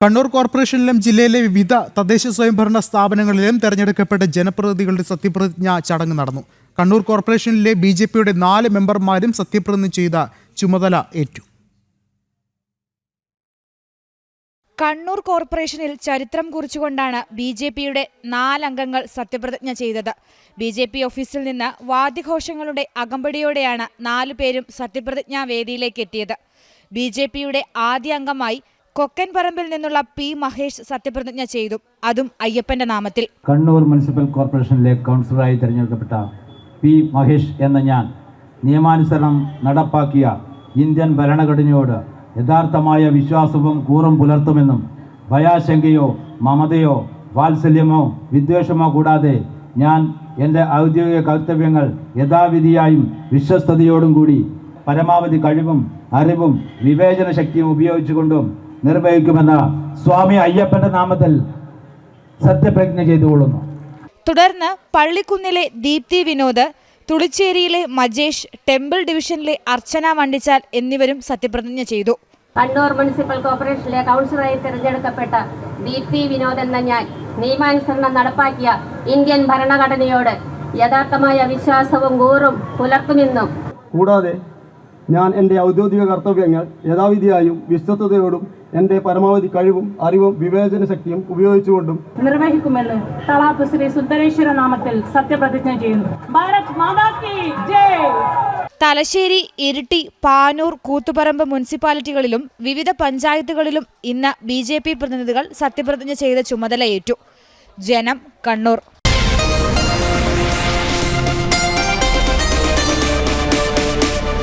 കണ്ണൂർ കോർപ്പറേഷനിലും ജില്ലയിലെ വിവിധ തദ്ദേശ സ്വയംഭരണ സ്ഥാപനങ്ങളിലും തെരഞ്ഞെടുക്കപ്പെട്ട ജനപ്രതിനിധികളുടെ സത്യപ്രതിജ്ഞ ചടങ്ങ് നടന്നു. കണ്ണൂർ കോർപ്പറേഷനിലെ ബി ജെ പിയുടെ നാല് മെമ്പർമാരും സത്യപ്രതിജ്ഞ ചെയ്ത ചുമതല ഏറ്റു. കണ്ണൂർ കോർപ്പറേഷനിൽ ചരിത്രം കുറിച്ചുകൊണ്ടാണ് ബി ജെ പിയുടെ നാലംഗങ്ങൾ സത്യപ്രതിജ്ഞ ചെയ്തത്. ബി ജെ പി ഓഫീസിൽ നിന്ന് വാദ്യഘോഷങ്ങളുടെ അകമ്പടിയോടെയാണ് നാലു പേരും സത്യപ്രതിജ്ഞാ വേദിയിലേക്ക് എത്തിയത്. ബി ജെ പിയുടെ ആദ്യ അംഗമായി കൊക്കൻപറമ്പിൽ നിന്നുള്ള പി മഹേഷ് സത്യപ്രതിജ്ഞ ചെയ്തു. അതും അയ്യപ്പന്റെ നാമത്തിൽ. കണ്ണൂർ മുനിസിപ്പൽ കോർപ്പറേഷനിലെ കൗൺസിലറായി തിരഞ്ഞെടുക്കപ്പെട്ട പി മഹേഷ് എന്ന ഞാൻ നിയമാനുസരണം നടപ്പാക്കിയ ഇന്ത്യൻ ഭരണഘടനയോട് യഥാർത്ഥമായ വിശ്വാസവും കൂറും പുലർത്തുമെന്നും ഭയാശങ്കയോ മമതയോ വാത്സല്യമോ വിദ്വേഷമോ കൂടാതെ ഞാൻ എന്റെ ഔദ്യോഗിക കർത്തവ്യങ്ങൾ യഥാവിധിയായും വിശ്വസ്തയോടും കൂടി പരമാവധി കഴിവും അറിവും വിവേചന ശക്തിയും ഉപയോഗിച്ചുകൊണ്ടും നിർവഹിക്കുമെന്ന സ്വാമി അയ്യപ്പന്റെ നാമത്തിൽ സത്യപ്രജ്ഞ ചെയ്തുകൊള്ളുന്നു. തുടർന്ന് പള്ളിക്കുന്നിലെ ദീപ്തി വിനോദ് തുളിച്ചേരിയിലെ മജേഷ് ടെമ്പിൾ ഡിവിഷനിലെ അർച്ചന വണ്ടിച്ചാൽ എന്നിവരും സത്യപ്രതിജ്ഞ ചെയ്തു. കണ്ണൂർ മുനിസിപ്പൽ കോർപ്പറേഷനിലെ കൗൺസിലറായി തിരഞ്ഞെടുക്കപ്പെട്ട ദീപ്തി വിനോദ് എന്ന ഞാൻ നിയമാനുസരണം നടപ്പാക്കിയ ഇന്ത്യൻ ഭരണഘടനയോട് യഥാർത്ഥമായ വിശ്വാസവും കൂറും പുലർത്തുമെന്നും കൂടാതെ ഞാൻ എന്റെ ഔദ്യോഗിക കർത്തവ്യങ്ങൾ യഥാവിധിയായും വിശ്വസ്തയോടും എന്റെ പരമാവധി കഴിവും അറിവും വിവേചന ശക്തിയും ഉപയോഗിച്ചുകൊണ്ടും നിർവഹിക്കുമെന്ന് തളാപ്പ് ശ്രീ സുന്ദരേശ്വര നാമത്തിൽ സത്യപ്രതിജ്ഞ ചെയ്യുന്നു. ഭാരത് മാതാ കി ജയ്! തലശ്ശേരി ഇരിട്ടി പാനൂർ കൂത്തുപറമ്പ് മുനിസിപ്പാലിറ്റികളിലും വിവിധ പഞ്ചായത്തുകളിലും ഇന്ന് ബി ജെ പി പ്രതിനിധികൾ സത്യപ്രതിജ്ഞ ചെയ്ത ചുമതലയേറ്റു. ജനം കണ്ണൂർ.